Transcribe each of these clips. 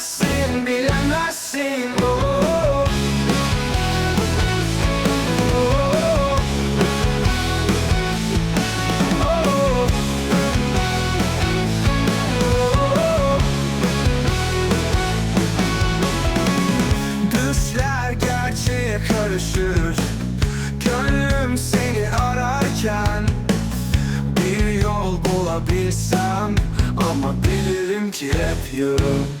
Bilemezsin, bilemezsin. Oh, oh, oh, Düşler gerçeğe karışır. Gönlüm seni ararken Bir yol bulabilsem Ama bilirim ki hep yürüm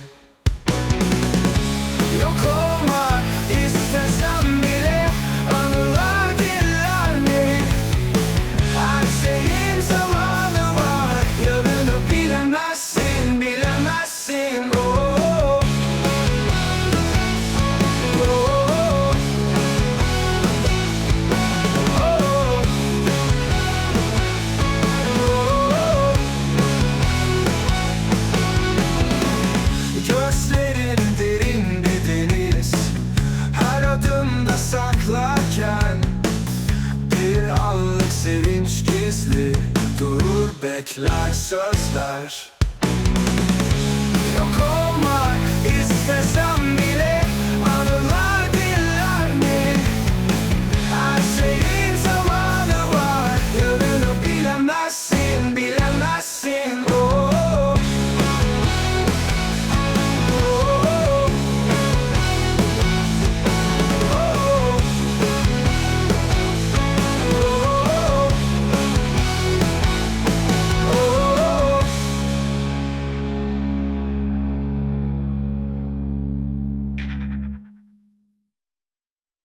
gizli Durur bekler sözler. Yok olmak istesem